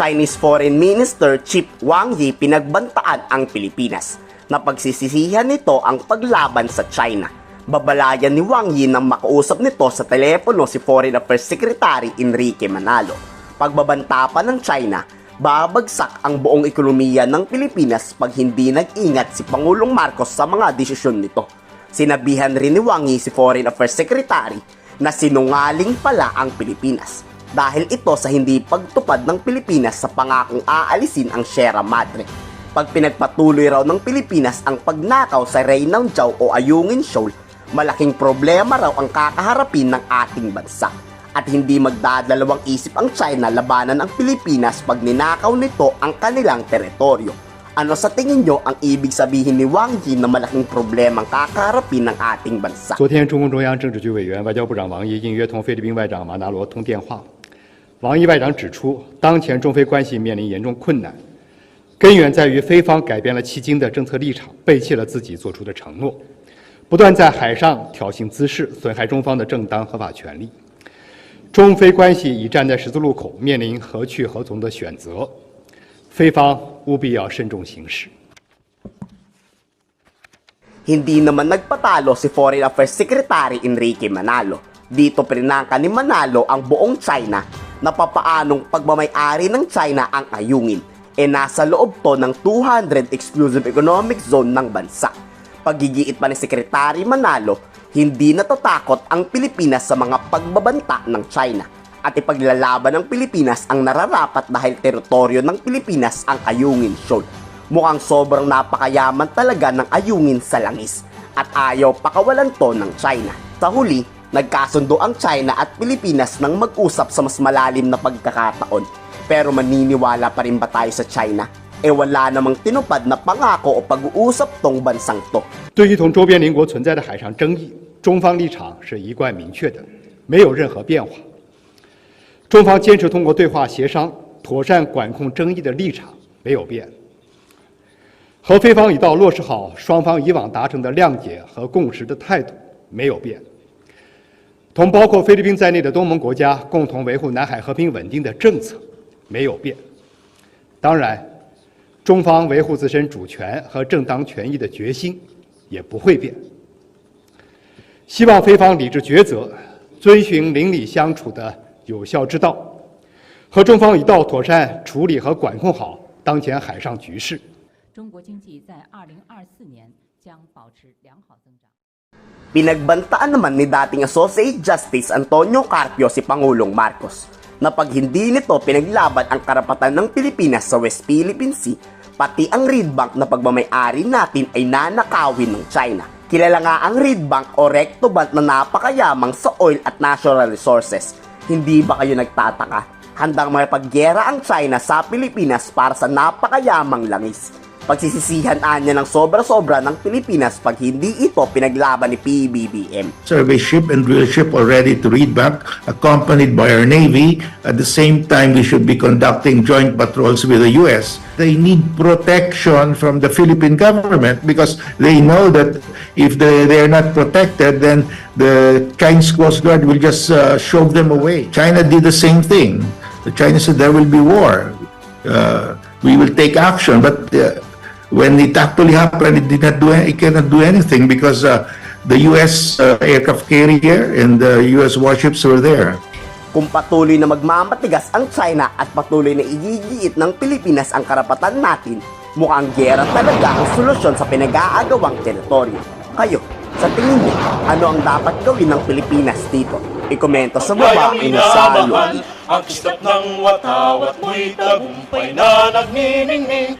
Chinese Foreign Minister Chip Wang Yi pinagbantaan ang Pilipinas na pagsisisihan nito ang paglaban sa China. Babalayan ni Wang Yi nang makausap nito sa telepono si Foreign Affairs Secretary Enrique Manalo. Pagbabanta pa ng China, babagsak ang buong ekonomiya ng Pilipinas pag hindi nag-ingat si Pangulong Marcos sa mga desisyon nito. Sinabihan rin ni Wang Yi si Foreign Affairs Secretary na sinungaling pala ang Pilipinas dahil ito sa hindi pagtupad ng Pilipinas sa pangakong aalisin ang Sierra Madre. Pag pinagpatuloy raw ng Pilipinas ang pagnakaw sa Reynang Chow o Ayungin Shoal, malaking problema raw ang kakaharapin ng ating bansa. At hindi magdadalawang isip ang China labanan ang Pilipinas pag ninakaw nito ang kanilang teritoryo. Ano sa tingin nyo ang ibig sabihin ni Wang Yi na malaking problema ang kakaharapin ng ating bansa? 昨天，中共中央政治局委员、外交部长王毅应约同菲律宾外长马纳罗通电话。 王毅外长指出，当前中菲关系面临严重困难，根源在于菲方改变了迄今的政策立场，背弃了自己做出的承诺，不断在海上挑衅滋事，损害中方的正当合法权利。中菲关系已站在十字路口，面临何去何从的选择，菲方务必要慎重行事。Hindi naman nagpatalo si Foreign Affairs Secretary Enrique Manalo. Dito pinangka ni Manalo ang buong China na papaanong pagmamayari ng China ang ayungin e nasa loob to ng 200 exclusive economic zone ng bansa. Pagigiit pa ni Secretary Manalo, hindi natatakot ang Pilipinas sa mga pagbabanta ng China at ipaglalaban ng Pilipinas ang nararapat dahil teritoryo ng Pilipinas ang Ayungin Shoal. Mukhang sobrang napakayaman talaga ng ayungin sa langis at ayaw pakawalan to ng China. Sa huli, nagkasundo ang China at Pilipinas nang mag-usap sa mas malalim na pagkakataon. Pero maniniwala pa rin ba tayo sa China? E wala namang tinupad na pangako o pag-uusap tong bansang to. 对于同周边邻国存在的海上争议，中方立场是一贯明确的，没有任何变化。中方坚持通过对话协商妥善管控争议的立场没有变，和菲方一道落实好双方以往达成的谅解和共识的态度没有变， 同包括菲律宾在内的东盟国家共同维护南海和平稳定的政策没有变。当然，中方维护自身主权和正当权益的决心也不会变。希望菲方理智抉择，遵循邻里相处的有效之道，和中方一道妥善处理和管控好当前海上局势。中国经济在二零二四年将保持良好增长。Pinagbantaan naman ni dating Associate Justice Antonio Carpio si Pangulong Marcos na pag hindi nito pinaglaban ang karapatan ng Pilipinas sa West Philippine Sea, pati ang Reed Bank na pagmamayari natin ay nanakawin ng China. Kilala nga ang Reed Bank o Recto Bank na napakayamang sa oil at natural resources. Hindi ba kayo nagtataka? Handang makipagyera ang China sa Pilipinas para sa napakayamang langis. Pagsisisihan niya ng sobra-sobra ng Pilipinas pag hindi ito pinaglaban ni PBBM. survey ship and drill ship already to read back, accompanied by our Navy. At the same time, we should be conducting joint patrols with the U.S. They need protection from the Philippine government because they know that if they, they are not protected, then the Chinese Coast Guard will just uh, shove them away. China did the same thing. The China said there will be war. Uh, we will take action, but uh, when it actually happened, it did not do it cannot do anything because uh, the U.S. Uh, aircraft carrier and the U.S. warships were there. Kung patuloy na magmamatigas ang China at patuloy na igigiit ng Pilipinas ang karapatan natin, mukhang gera talaga ang solusyon sa pinag-aagawang teritoryo. Kayo, sa tingin niyo, ano ang dapat gawin ng Pilipinas dito? Ikomento sa baba, inasalo. Ang kislap ng watawat mo'y tagumpay na nagniningning